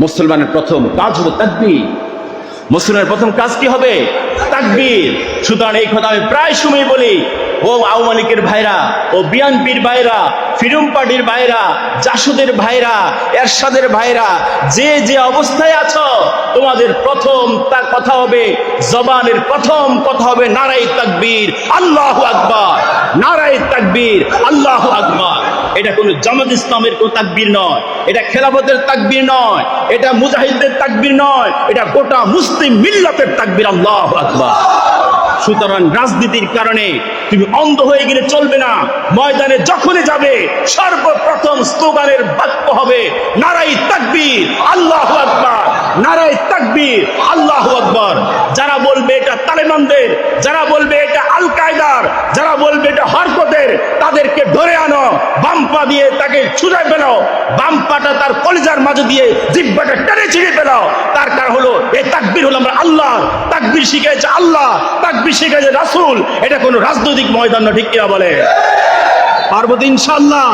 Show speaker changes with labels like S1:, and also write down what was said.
S1: মুসলমানের প্রথম কাজ হলো তাকবীর। মুসলমানের প্রথম কাজ কি হবে? তাকবীর। সুতরাং এই কথা আমি প্রায় সময় বলি। ও আওয়ামী ভাইরা, ও বিএনপির ভাইরা, ফিরুম পার্টির ভাইরা, জাসুদের ভাইরা, এরশাদের ভাইরা, যে যে অবস্থায় আছো, তোমাদের প্রথম তার কথা হবে, জবানের প্রথম কথা হবে নারাই তাকবীর। আল্লাহ আকবার। নারাই তাকবীর। আল্লাহ আকবার। এটা কোনো জামাত ইসলামের কোনো তাকবীর নয়। এটা খেলাফতের তাকবীর নয়। এটা মুজাহিদদের তাকবীর নয়। এটা গোটা মুসলিম মিল্লাতের তাকবীর, আল্লাহ আকবার। সুতরাং রাজনীতির কারণে তুমি অন্ধ হয়ে গেলে চলবে না। ময়দানে যখনই যাবে, সর্বপ্রথম স্লোগানের বাক্য হবে, নারাই তাকবীর, আল্লাহ আকবার। নারাই তাকবীর, আল্লাহ আকবার। যারা বলবে এটা তালেবানদের, যারা বলবে এটা আল কায়দার যারা বলবে এটা হরকতের তাদেরকে ধরে আনো বাম্পা দিয়ে তাকে ছুঁড়ে ফেলো বাম্পাটা তার কলিজার মাঝে দিয়ে জিব্বাটা টেনে ছিঁড়ে ফেলো তার কারণ হলো, এই তাকবীর হলো আমরা আল্লাহ। তাকবীর শিখেছে আল্লাহ। তাকবীর শিখেছে রাসুল। এটা কোনো রাজনৈতিক ময়দান না, ঠিক কিনা বলে পার্বতী ইনশাআল্লাহ।